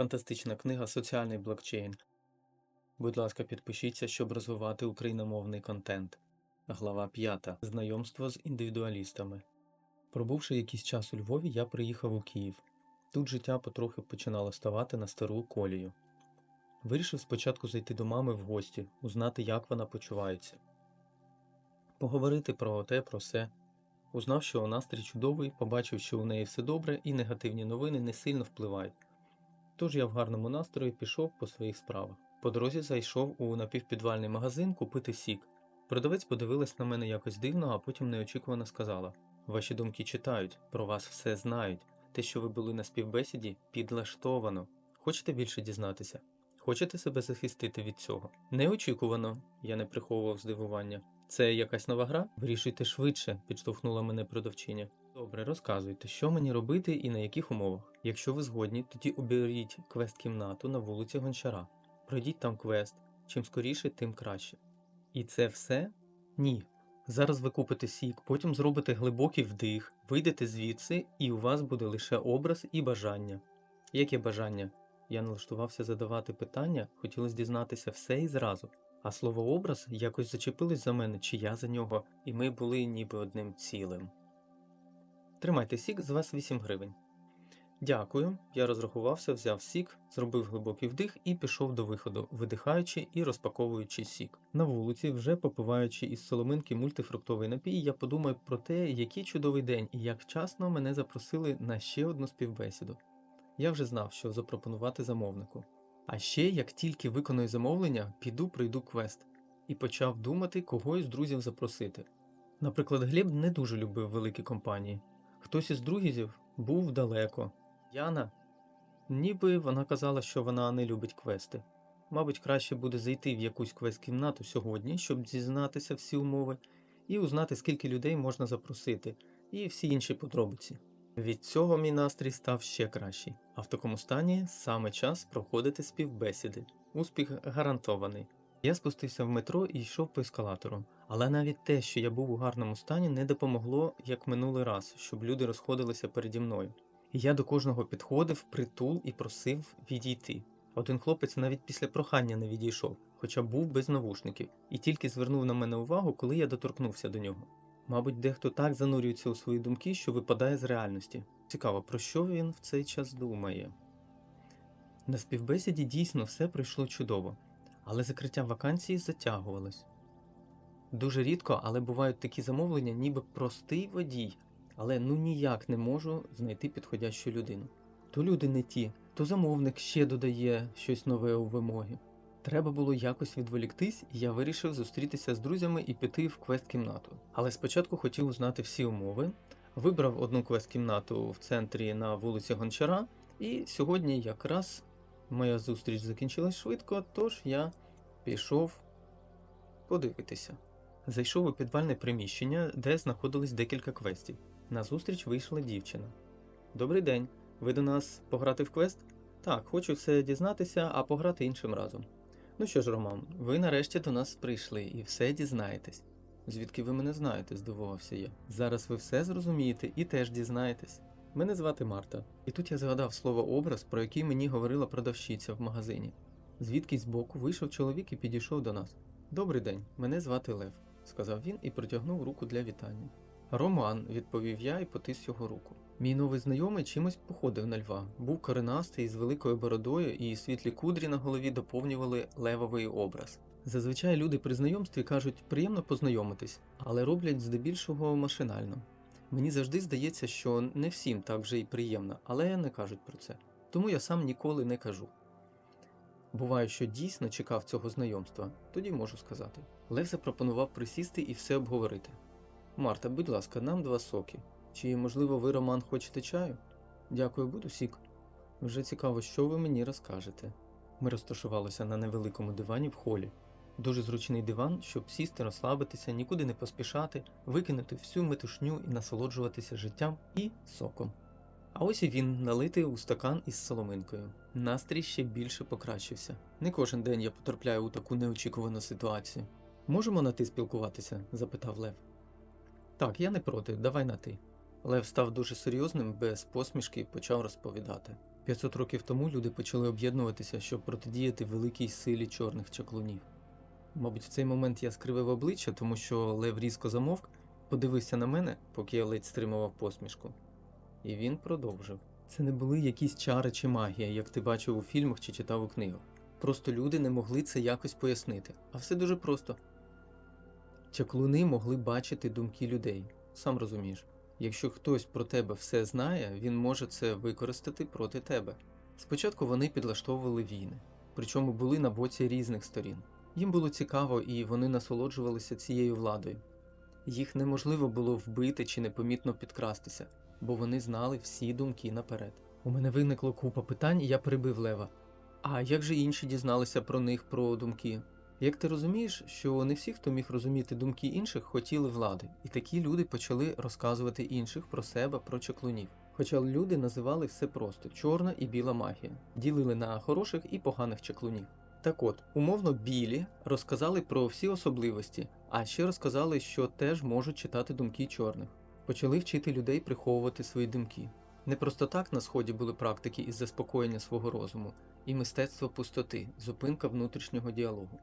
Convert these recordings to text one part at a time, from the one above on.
Фантастична книга Соціальний блокчейн. Будь ласка, підпишіться, щоб розвивати україномовний контент. Глава 5. Знайомство з індивідуалістами. Пробувши якийсь час у Львові, я приїхав у Київ. Тут життя потрохи починало ставати на стару колію. Вирішив спочатку зайти до мами в гості, узнати, як вона почувається. Поговорити про те, про все. Узнав, що у настрій чудовий, побачив, що у неї все добре, і негативні новини не сильно впливають. Тож я в гарному настрої пішов по своїх справах. По дорозі зайшов у напівпідвальний магазин купити сік. Продавець подивилась на мене якось дивно, а потім неочікувано сказала: Ваші думки читають, про вас все знають. Те, що ви були на співбесіді, підлаштовано. Хочете більше дізнатися? Хочете себе захистити від цього? Неочікувано, я не приховував здивування. Це якась нова гра? Вирішуйте швидше, підштовхнула мене продавчиня. Добре, розказуйте, що мені робити і на яких умовах. Якщо ви згодні, тоді оберіть квест-кімнату на вулиці Гончара. Пройдіть там квест. Чим скоріше, тим краще. І це все? Ні. Зараз ви купите сік, потім зробите глибокий вдих, вийдете звідси, і у вас буде лише образ і бажання. Яке бажання? Я налаштувався задавати питання, хотілося дізнатися все і зразу. А слово образ якось зачепилось за мене, чи я за нього, і ми були ніби одним цілим. Тримайте сік, з вас 8 гривень. Дякую. Я розрахувався, взяв сік, зробив глибокий вдих і пішов до виходу, видихаючи і розпаковуючи сік. На вулиці, вже попиваючи із соломинки мультифруктовий напій, я подумав про те, який чудовий день і як вчасно мене запросили на ще одну співбесіду. Я вже знав, що запропонувати замовнику. А ще, як тільки виконую замовлення, піду пройду квест і почав думати, кого із друзів запросити. Наприклад, Глеб не дуже любив великі компанії. Хтось із друзів був далеко. Яна, ніби вона казала, що вона не любить квести. Мабуть, краще буде зайти в якусь квест-кімнату сьогодні, щоб дізнатися всі умови, і узнати, скільки людей можна запросити, і всі інші подробиці. Від цього мій настрій став ще кращий, а в такому стані саме час проходити співбесіди. Успіх гарантований. Я спустився в метро і йшов по ескалатору, але навіть те, що я був у гарному стані, не допомогло, як минулий раз, щоб люди розходилися переді мною. І я до кожного підходив притул і просив відійти. Один хлопець навіть після прохання не відійшов, хоча був без навушників, і тільки звернув на мене увагу, коли я доторкнувся до нього. Мабуть, дехто так занурюється у свої думки, що випадає з реальності. Цікаво, про що він в цей час думає. На співбесіді дійсно все пройшло чудово, але закриття вакансії затягувалось. Дуже рідко, але бувають такі замовлення, ніби простий водій, але ну ніяк не можу знайти підходящу людину. То люди не ті, то замовник ще додає щось нове у вимоги. Треба було якось відволіктись, і я вирішив зустрітися з друзями і піти в квест-кімнату. Але спочатку хотів узнати всі умови, вибрав одну квест-кімнату в центрі на вулиці Гончара, і сьогодні якраз моя зустріч закінчилась швидко, тож я пішов подивитися. Зайшов у підвальне приміщення, де знаходились декілька квестів. На зустріч вийшла дівчина. Добрий день. Ви до нас пограти в квест? Так, хочу все дізнатися, а пограти іншим разом. Ну що ж, Роман, ви нарешті до нас прийшли і все дізнаєтесь. Звідки ви мене знаєте? здивувався я. Зараз ви все зрозумієте і теж дізнаєтесь. Мене звати Марта, і тут я згадав слово образ, про який мені говорила продавщиця в магазині. Звідкись збоку вийшов чоловік і підійшов до нас. Добрий день, мене звати Лев, сказав він і протягнув руку для вітання. Роман, відповів я і потис його руку. Мій новий знайомий чимось походив на льва, був коренастий з великою бородою, і світлі кудрі на голові доповнювали левовий образ. Зазвичай люди при знайомстві кажуть приємно познайомитись, але роблять здебільшого машинально. Мені завжди здається, що не всім так вже й приємно, але не кажуть про це. Тому я сам ніколи не кажу. Буває, що дійсно чекав цього знайомства, тоді можу сказати. Лев запропонував присісти і все обговорити. Марта, будь ласка, нам два соки. Чи, можливо, ви, Роман, хочете чаю? Дякую, буду сік. Вже цікаво, що ви мені розкажете. Ми розташувалися на невеликому дивані в холі. Дуже зручний диван, щоб сісти, розслабитися, нікуди не поспішати, викинути всю метушню і насолоджуватися життям і соком. А ось і він налитий у стакан із соломинкою. Настрій ще більше покращився. Не кожен день я потрапляю у таку неочікувану ситуацію. Можемо на ти спілкуватися? запитав Лев. Так, я не проти, давай на ти. Лев став дуже серйозним, без посмішки і почав розповідати. 500 років тому люди почали об'єднуватися, щоб протидіяти великій силі чорних чаклунів. Мабуть, в цей момент я скривив обличчя, тому що Лев різко замовк, подивився на мене, поки я ледь стримував посмішку. І він продовжив. Це не були якісь чари чи магія, як ти бачив у фільмах чи читав у книгах. Просто люди не могли це якось пояснити. А все дуже просто. Чаклуни могли бачити думки людей. Сам розумієш, якщо хтось про тебе все знає, він може це використати проти тебе. Спочатку вони підлаштовували війни, причому були на боці різних сторін. Їм було цікаво і вони насолоджувалися цією владою. Їх неможливо було вбити чи непомітно підкрастися, бо вони знали всі думки наперед. У мене виникло купа питань, і я перебив Лева. А як же інші дізналися про них про думки? Як ти розумієш, що не всі, хто міг розуміти думки інших, хотіли влади, і такі люди почали розказувати інших про себе, про чаклунів. Хоча люди називали все просто чорна і біла магія, ділили на хороших і поганих чаклунів. Так от, умовно, білі розказали про всі особливості, а ще розказали, що теж можуть читати думки чорних. Почали вчити людей приховувати свої думки. Не просто так на сході були практики із заспокоєння свого розуму і мистецтво пустоти, зупинка внутрішнього діалогу.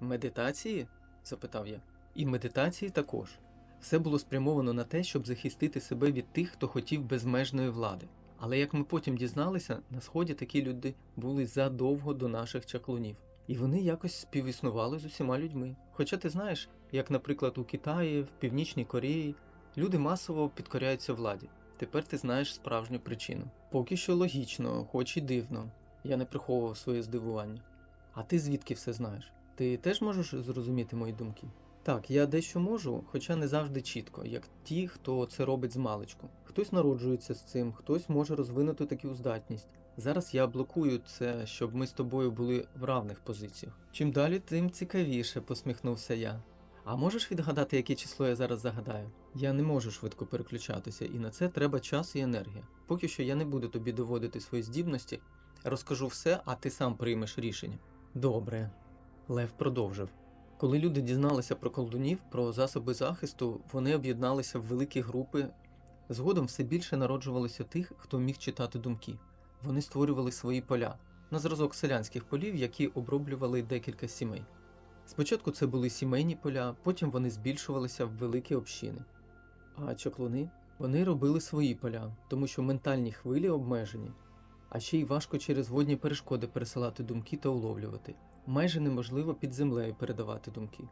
Медитації? запитав я. І медитації також. Все було спрямовано на те, щоб захистити себе від тих, хто хотів безмежної влади. Але як ми потім дізналися, на сході такі люди були задовго до наших чаклунів, і вони якось співіснували з усіма людьми. Хоча ти знаєш, як, наприклад, у Китаї, в Північній Кореї люди масово підкоряються владі. Тепер ти знаєш справжню причину. Поки що логічно, хоч і дивно. Я не приховував своє здивування. А ти звідки все знаєш? Ти теж можеш зрозуміти мої думки? Так, я дещо можу, хоча не завжди чітко, як ті, хто це робить з маличку. Хтось народжується з цим, хтось може розвинути таку здатність. Зараз я блокую це, щоб ми з тобою були в равних позиціях. Чим далі, тим цікавіше, посміхнувся я. А можеш відгадати, яке число я зараз загадаю? Я не можу швидко переключатися, і на це треба час і енергія. Поки що я не буду тобі доводити свої здібності, розкажу все, а ти сам приймеш рішення. Добре. Лев продовжив. Коли люди дізналися про колдунів, про засоби захисту, вони об'єдналися в великі групи. Згодом все більше народжувалося тих, хто міг читати думки. Вони створювали свої поля на зразок селянських полів, які оброблювали декілька сімей. Спочатку це були сімейні поля, потім вони збільшувалися в великі общини. А чаклуни вони робили свої поля, тому що ментальні хвилі обмежені, а ще й важко через водні перешкоди пересилати думки та уловлювати. Майже неможливо під землею передавати думки.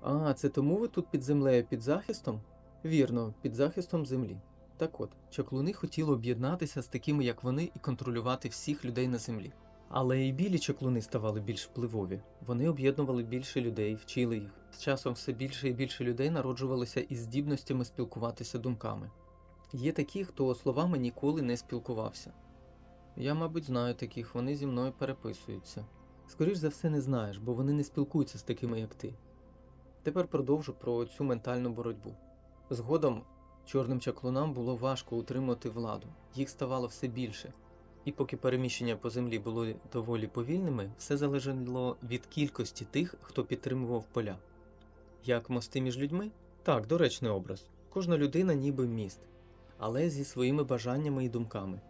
А, це тому ви тут під землею під захистом? Вірно, під захистом землі. Так от, чаклуни хотіли об'єднатися з такими, як вони, і контролювати всіх людей на землі. Але і білі чаклуни ставали більш впливові. Вони об'єднували більше людей, вчили їх. З часом все більше і більше людей народжувалося із здібностями спілкуватися думками. Є такі, хто словами ніколи не спілкувався. Я, мабуть, знаю таких, вони зі мною переписуються. Скоріш за все, не знаєш, бо вони не спілкуються з такими, як ти. Тепер продовжу про цю ментальну боротьбу. Згодом чорним чаклунам було важко утримати владу, їх ставало все більше. І поки переміщення по землі були доволі повільними, все залежало від кількості тих, хто підтримував поля. Як мости між людьми? Так, доречний образ. Кожна людина ніби міст, але зі своїми бажаннями і думками.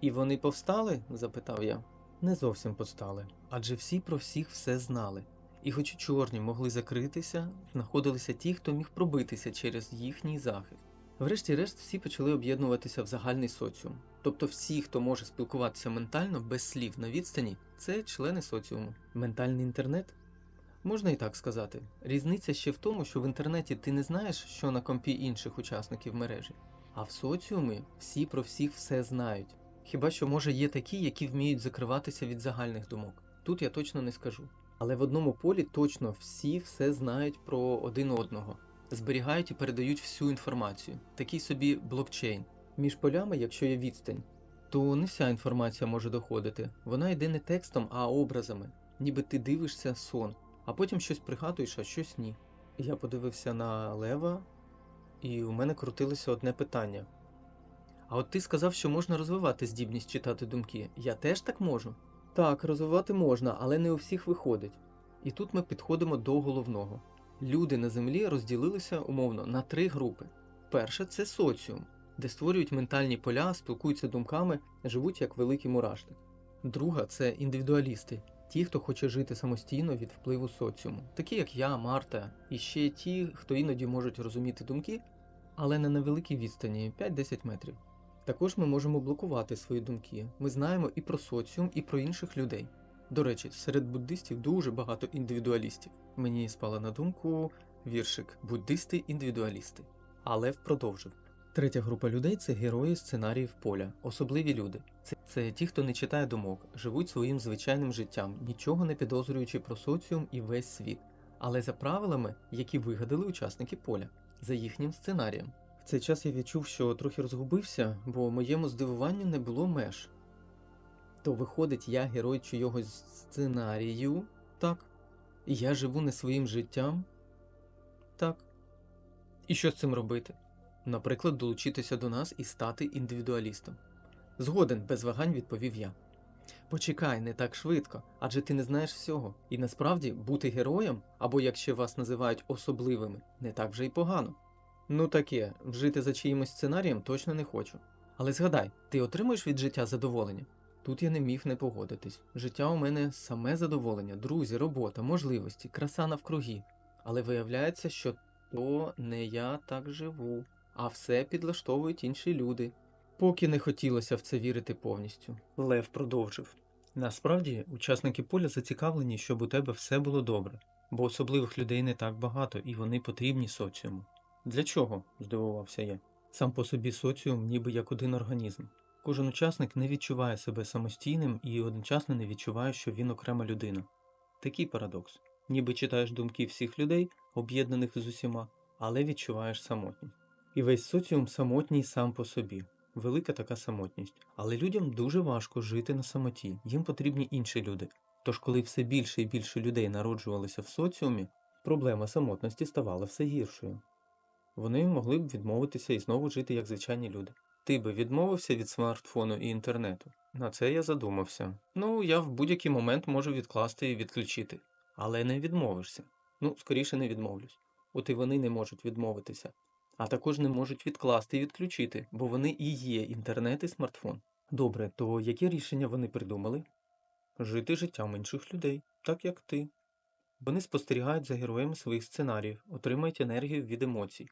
І вони повстали? запитав я. Не зовсім повстали, адже всі про всіх все знали. І хоч чорні могли закритися, знаходилися ті, хто міг пробитися через їхній захист. Врешті-решт всі почали об'єднуватися в загальний соціум. Тобто всі, хто може спілкуватися ментально без слів на відстані, це члени соціуму. Ментальний інтернет? Можна і так сказати. Різниця ще в тому, що в інтернеті ти не знаєш, що на компі інших учасників мережі, а в соціумі всі про всіх все знають. Хіба що може є такі, які вміють закриватися від загальних думок. Тут я точно не скажу. Але в одному полі точно всі все знають про один одного, зберігають і передають всю інформацію. Такий собі блокчейн. Між полями, якщо є відстань, то не вся інформація може доходити. Вона йде не текстом, а образами, ніби ти дивишся сон, а потім щось пригадуєш, а щось ні. Я подивився на Лева, і у мене крутилося одне питання. А от ти сказав, що можна розвивати здібність читати думки. Я теж так можу? Так, розвивати можна, але не у всіх виходить. І тут ми підходимо до головного. Люди на землі розділилися умовно на три групи. Перша це соціум, де створюють ментальні поля, спілкуються думками, живуть як великий мурашник. Друга це індивідуалісти, ті, хто хоче жити самостійно від впливу соціуму, такі як я, Марта, і ще ті, хто іноді можуть розуміти думки, але не на великій відстані 5-10 метрів. Також ми можемо блокувати свої думки. Ми знаємо і про соціум, і про інших людей. До речі, серед буддистів дуже багато індивідуалістів. Мені спала на думку віршик буддисти-індивідуалісти. Але впродовжив. Третя група людей це герої сценаріїв поля, особливі люди. Це, це ті, хто не читає думок, живуть своїм звичайним життям, нічого не підозрюючи про соціум і весь світ, але за правилами, які вигадали учасники поля, за їхнім сценарієм. В цей час я відчув, що трохи розгубився, бо моєму здивуванню не було меж. То виходить, я герой чийогось сценарію, так. І я живу не своїм життям, так. І що з цим робити? Наприклад, долучитися до нас і стати індивідуалістом. Згоден, без вагань відповів я. Почекай, не так швидко, адже ти не знаєш всього. І насправді бути героєм, або як ще вас називають особливими, не так вже й погано. Ну таке, вжити за чиїмось сценарієм точно не хочу. Але згадай, ти отримуєш від життя задоволення? Тут я не міг не погодитись. Життя у мене саме задоволення, друзі, робота, можливості, краса навкруги. Але виявляється, що то не я так живу, а все підлаштовують інші люди. Поки не хотілося в це вірити повністю. Лев продовжив. Насправді, учасники поля зацікавлені, щоб у тебе все було добре, бо особливих людей не так багато і вони потрібні соціуму. Для чого? здивувався я. Сам по собі соціум ніби як один організм. Кожен учасник не відчуває себе самостійним і одночасно не відчуває, що він окрема людина. Такий парадокс. Ніби читаєш думки всіх людей, об'єднаних з усіма, але відчуваєш самотність. І весь соціум самотній сам по собі. Велика така самотність. Але людям дуже важко жити на самоті, їм потрібні інші люди. Тож, коли все більше і більше людей народжувалося в соціумі, проблема самотності ставала все гіршою. Вони могли б відмовитися і знову жити як звичайні люди. Ти би відмовився від смартфону і інтернету? На це я задумався. Ну, я в будь-який момент можу відкласти і відключити, але не відмовишся. Ну, скоріше не відмовлюсь. От і вони не можуть відмовитися, а також не можуть відкласти і відключити, бо вони і є інтернет і смартфон. Добре, то яке рішення вони придумали? Жити життям інших людей, так як ти. Вони спостерігають за героями своїх сценаріїв, отримують енергію від емоцій.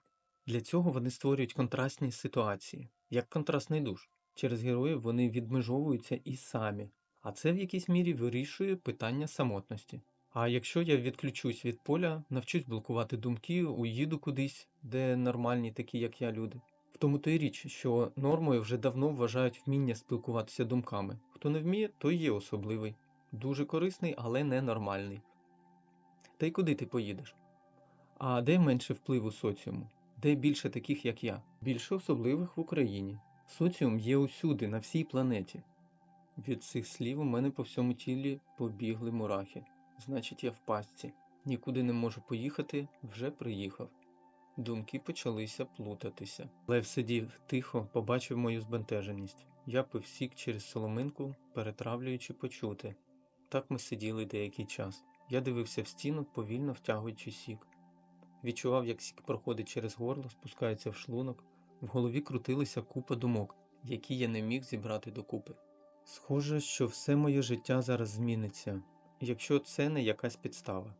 Для цього вони створюють контрастні ситуації, як контрастний душ. Через героїв вони відмежовуються і самі, а це в якійсь мірі вирішує питання самотності. А якщо я відключусь від поля, навчусь блокувати думки, уїду кудись, де нормальні, такі як я, люди. В тому то й річ, що нормою вже давно вважають вміння спілкуватися думками. Хто не вміє, той є особливий, дуже корисний, але ненормальний. Та й куди ти поїдеш? А де менше впливу соціуму? Де більше таких, як я? Більше особливих в Україні. Соціум є усюди, на всій планеті. Від цих слів у мене по всьому тілі побігли мурахи. Значить, я в пастці. Нікуди не можу поїхати, вже приїхав. Думки почалися плутатися. Лев сидів тихо, побачив мою збентеженість. Я пив сік через соломинку, перетравлюючи почути. Так ми сиділи деякий час. Я дивився в стіну, повільно втягуючи сік. Відчував, як сік проходить через горло, спускається в шлунок. В голові крутилися купа думок, які я не міг зібрати докупи. Схоже, що все моє життя зараз зміниться, якщо це не якась підстава.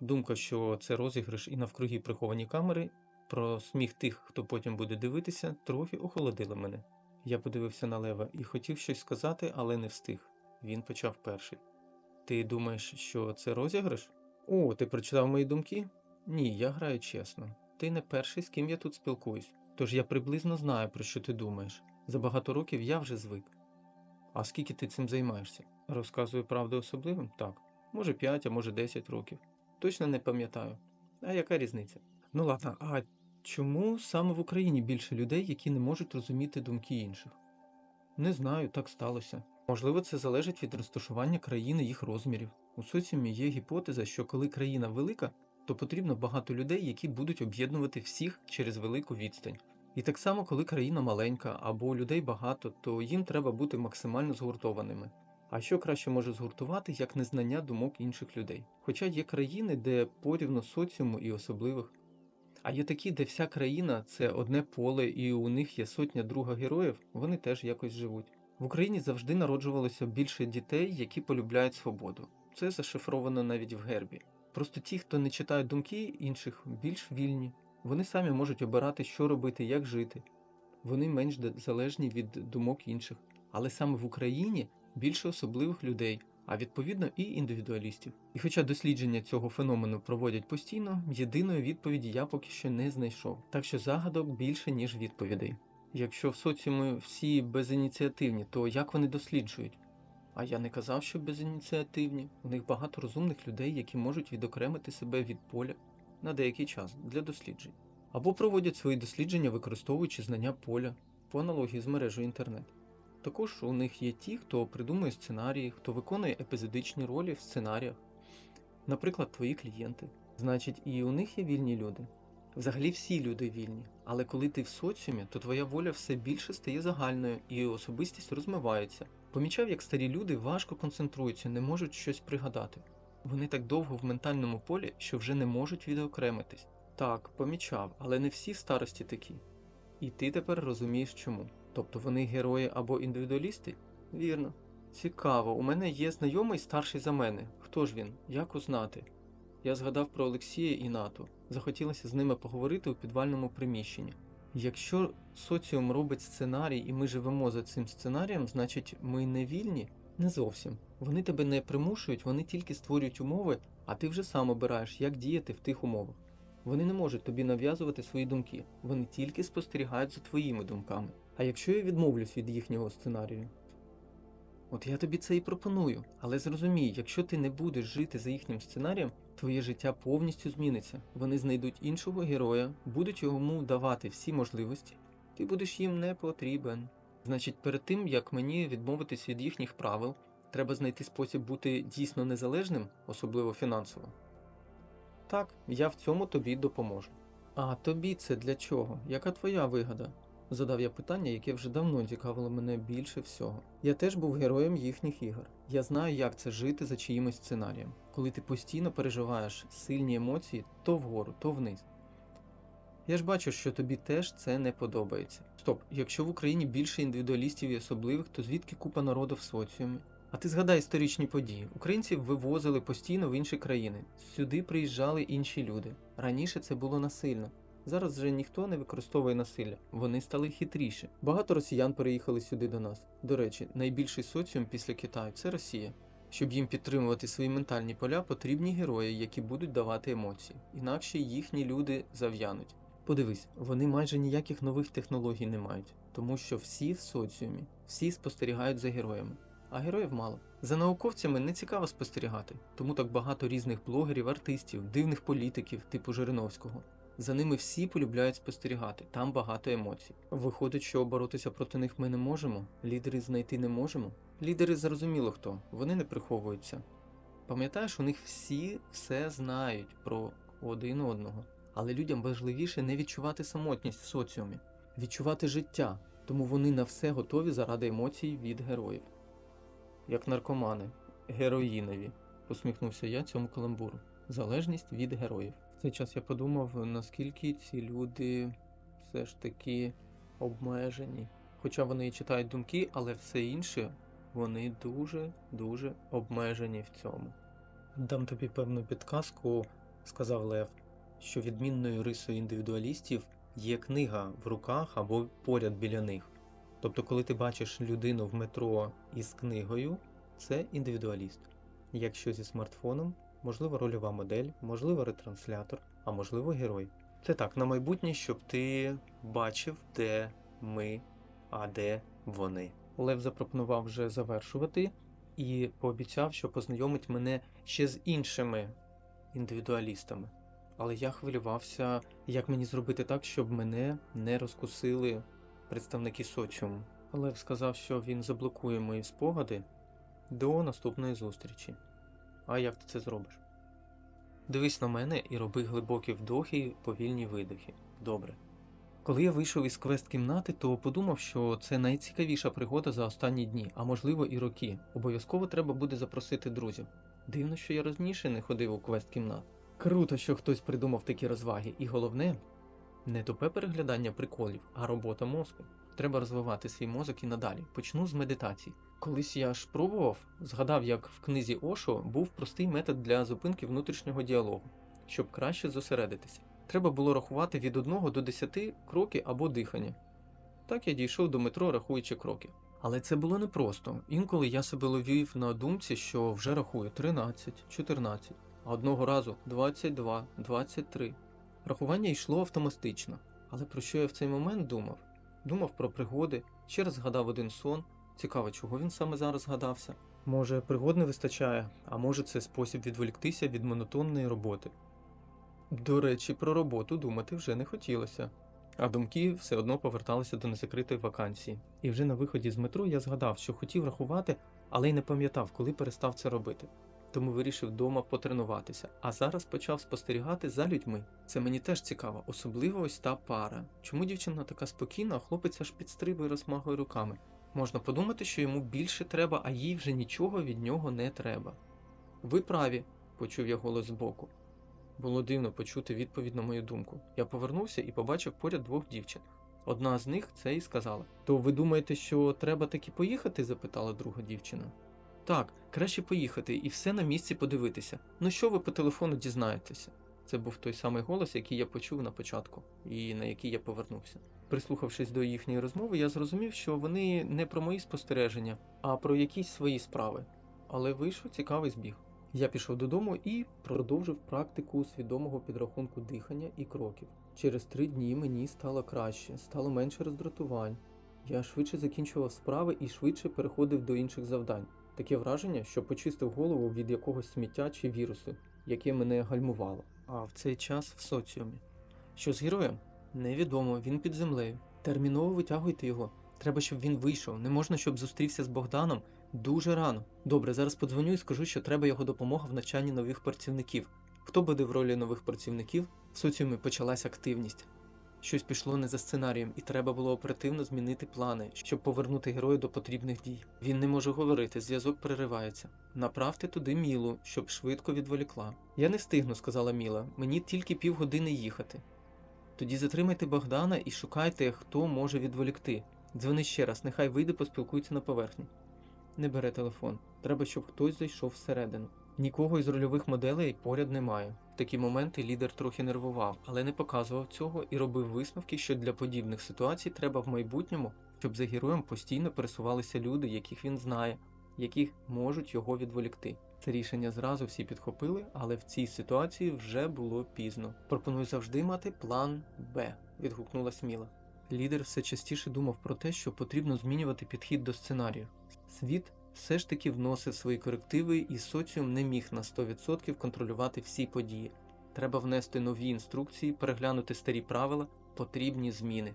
Думка, що це розіграш і навкруги приховані камери, про сміх тих, хто потім буде дивитися, трохи охолодила мене. Я подивився на Лева і хотів щось сказати, але не встиг. Він почав перший. Ти думаєш, що це розіграш? О, ти прочитав мої думки? Ні, я граю чесно. Ти не перший, з ким я тут спілкуюсь, тож я приблизно знаю, про що ти думаєш. За багато років я вже звик. А скільки ти цим займаєшся? Розказую правду особливим? Так. Може 5, а може 10 років. Точно не пам'ятаю. А яка різниця? Ну ладно, а чому саме в Україні більше людей, які не можуть розуміти думки інших? Не знаю, так сталося. Можливо, це залежить від розташування країни їх розмірів. У соціумі є гіпотеза, що коли країна велика, то потрібно багато людей, які будуть об'єднувати всіх через велику відстань. І так само, коли країна маленька або людей багато, то їм треба бути максимально згуртованими. А що краще може згуртувати, як незнання думок інших людей? Хоча є країни, де порівно соціуму і особливих. А є такі, де вся країна це одне поле, і у них є сотня друга героїв, вони теж якось живуть. В Україні завжди народжувалося більше дітей, які полюбляють свободу. Це зашифровано навіть в гербі. Просто ті, хто не читає думки інших, більш вільні. Вони самі можуть обирати, що робити, як жити. Вони менш залежні від думок інших. Але саме в Україні більше особливих людей, а відповідно і індивідуалістів. І хоча дослідження цього феномену проводять постійно, єдиної відповіді я поки що не знайшов. Так що загадок більше, ніж відповідей. Якщо в соціумі всі безініціативні, то як вони досліджують? А я не казав, що безініціативні. У них багато розумних людей, які можуть відокремити себе від поля на деякий час для досліджень. Або проводять свої дослідження, використовуючи знання поля по аналогії з мережею інтернет. Також у них є ті, хто придумує сценарії, хто виконує епізодичні ролі в сценаріях, наприклад, твої клієнти. Значить, і у них є вільні люди. Взагалі всі люди вільні, але коли ти в соціумі, то твоя воля все більше стає загальною і особистість розмивається. Помічав, як старі люди важко концентруються, не можуть щось пригадати. Вони так довго в ментальному полі, що вже не можуть відокремитись. Так, помічав, але не всі старості такі. І ти тепер розумієш чому. Тобто вони герої або індивідуалісти? Вірно. Цікаво, у мене є знайомий старший за мене. Хто ж він? Як узнати? Я згадав про Олексія і Нату. Захотілося з ними поговорити у підвальному приміщенні. Якщо соціум робить сценарій і ми живемо за цим сценарієм, значить ми не вільні? Не зовсім. Вони тебе не примушують, вони тільки створюють умови, а ти вже сам обираєш, як діяти в тих умовах. Вони не можуть тобі нав'язувати свої думки, вони тільки спостерігають за твоїми думками. А якщо я відмовлюсь від їхнього сценарію? От я тобі це і пропоную, але зрозумій, якщо ти не будеш жити за їхнім сценарієм, твоє життя повністю зміниться. Вони знайдуть іншого героя, будуть йому давати всі можливості, ти будеш їм не потрібен. Значить, перед тим як мені відмовитись від їхніх правил, треба знайти спосіб бути дійсно незалежним, особливо фінансово. Так, я в цьому тобі допоможу. А тобі це для чого? Яка твоя вигода? Задав я питання, яке вже давно цікавило мене більше всього. Я теж був героєм їхніх ігор. Я знаю, як це жити за чиїмось сценарієм, коли ти постійно переживаєш сильні емоції то вгору, то вниз. Я ж бачу, що тобі теж це не подобається. Стоп, якщо в Україні більше індивідуалістів і особливих, то звідки купа народу в соціумі? А ти згадай історичні події. Українців вивозили постійно в інші країни. Сюди приїжджали інші люди. Раніше це було насильно. Зараз вже ніхто не використовує насилля, вони стали хитріші. Багато росіян переїхали сюди до нас. До речі, найбільший соціум після Китаю це Росія. Щоб їм підтримувати свої ментальні поля, потрібні герої, які будуть давати емоції, інакше їхні люди зав'януть. Подивись, вони майже ніяких нових технологій не мають, тому що всі в соціумі, всі спостерігають за героями, а героїв мало. За науковцями не цікаво спостерігати, тому так багато різних блогерів, артистів, дивних політиків, типу Жириновського. За ними всі полюбляють спостерігати, там багато емоцій. Виходить, що боротися проти них ми не можемо, лідери знайти не можемо. Лідери зрозуміло хто, вони не приховуються. Пам'ятаєш, у них всі все знають про один одного. Але людям важливіше не відчувати самотність в соціумі, відчувати життя, тому вони на все готові заради емоцій від героїв. Як наркомани, героїнові, посміхнувся я цьому каламбуру. Залежність від героїв. Цей час я подумав, наскільки ці люди все ж таки обмежені. Хоча вони і читають думки, але все інше вони дуже-дуже обмежені в цьому. Дам тобі певну підказку, сказав Лев, що відмінною рисою індивідуалістів є книга в руках або поряд біля них. Тобто, коли ти бачиш людину в метро із книгою, це індивідуаліст. Якщо зі смартфоном, можливо, рольова модель, можливо, ретранслятор, а можливо, герой. Це так, на майбутнє, щоб ти бачив, де ми, а де вони. Лев запропонував вже завершувати і пообіцяв, що познайомить мене ще з іншими індивідуалістами. Але я хвилювався, як мені зробити так, щоб мене не розкусили представники соціуму. Лев сказав, що він заблокує мої спогади до наступної зустрічі. А як ти це зробиш? Дивись на мене і роби глибокі вдохи і повільні видохи. Добре. Коли я вийшов із квест-кімнати, то подумав, що це найцікавіша пригода за останні дні, а можливо і роки. Обов'язково треба буде запросити друзів. Дивно, що я раніше не ходив у квест-кімнат. Круто, що хтось придумав такі розваги, і головне, не тупе переглядання приколів, а робота мозку. Треба розвивати свій мозок і надалі. Почну з медитації. Колись я ж пробував, згадав, як в книзі Ошо був простий метод для зупинки внутрішнього діалогу, щоб краще зосередитися. Треба було рахувати від 1 до 10 кроки або дихання. Так я дійшов до метро, рахуючи кроки. Але це було непросто. Інколи я себе ловив на думці, що вже рахую 13, 14, а одного разу 22, 23. Рахування йшло автоматично. Але про що я в цей момент думав? Думав про пригоди, ще раз згадав один сон. Цікаво, чого він саме зараз згадався. Може, пригод не вистачає, а може це спосіб відволіктися від монотонної роботи. До речі, про роботу думати вже не хотілося. А думки все одно поверталися до незакритої вакансії. І вже на виході з метро я згадав, що хотів рахувати, але й не пам'ятав, коли перестав це робити. Тому вирішив вдома потренуватися, а зараз почав спостерігати за людьми. Це мені теж цікаво, особливо ось та пара. Чому дівчина така спокійна, а хлопець аж підстрибує розмахує руками? Можна подумати, що йому більше треба, а їй вже нічого від нього не треба. Ви праві, почув я голос збоку. Було дивно почути відповідь на мою думку. Я повернувся і побачив поряд двох дівчин. Одна з них це і сказала: То ви думаєте, що треба таки поїхати? запитала друга дівчина. Так, краще поїхати і все на місці подивитися. Ну що ви по телефону дізнаєтеся? Це був той самий голос, який я почув на початку, і на який я повернувся. Прислухавшись до їхньої розмови, я зрозумів, що вони не про мої спостереження, а про якісь свої справи. Але вийшов цікавий збіг. Я пішов додому і продовжив практику свідомого підрахунку дихання і кроків. Через три дні мені стало краще, стало менше роздратувань. Я швидше закінчував справи і швидше переходив до інших завдань. Таке враження, що почистив голову від якогось сміття чи вірусу, яке мене гальмувало. А в цей час в соціумі. Що з героєм? Невідомо, він під землею. Терміново витягуйте його. Треба, щоб він вийшов. Не можна, щоб зустрівся з Богданом дуже рано. Добре, зараз подзвоню і скажу, що треба його допомога в навчанні нових працівників. Хто буде в ролі нових працівників? В соціумі почалась активність. Щось пішло не за сценарієм, і треба було оперативно змінити плани, щоб повернути герою до потрібних дій. Він не може говорити, зв'язок переривається. Направте туди Мілу, щоб швидко відволікла. Я не встигну, сказала Міла. Мені тільки півгодини їхати. Тоді затримайте Богдана і шукайте, хто може відволікти. Дзвони ще раз, нехай вийде, поспілкується на поверхні. Не бере телефон. Треба, щоб хтось зайшов всередину. Нікого із рольових моделей поряд немає. В такі моменти лідер трохи нервував, але не показував цього і робив висновки, що для подібних ситуацій треба в майбутньому, щоб за героєм постійно пересувалися люди, яких він знає, які можуть його відволікти. Це рішення зразу всі підхопили, але в цій ситуації вже було пізно. Пропоную завжди мати план Б, відгукнула Міла. Лідер все частіше думав про те, що потрібно змінювати підхід до сценарію. Світ все ж таки вносив свої корективи, і соціум не міг на 100% контролювати всі події. Треба внести нові інструкції, переглянути старі правила, потрібні зміни.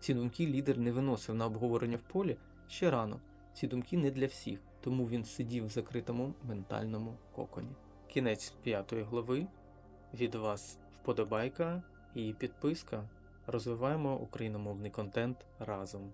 Ці думки лідер не виносив на обговорення в полі ще рано. Ці думки не для всіх, тому він сидів в закритому ментальному коконі. Кінець п'ятої глави. Від вас вподобайка і підписка. Розвиваємо україномовний контент разом.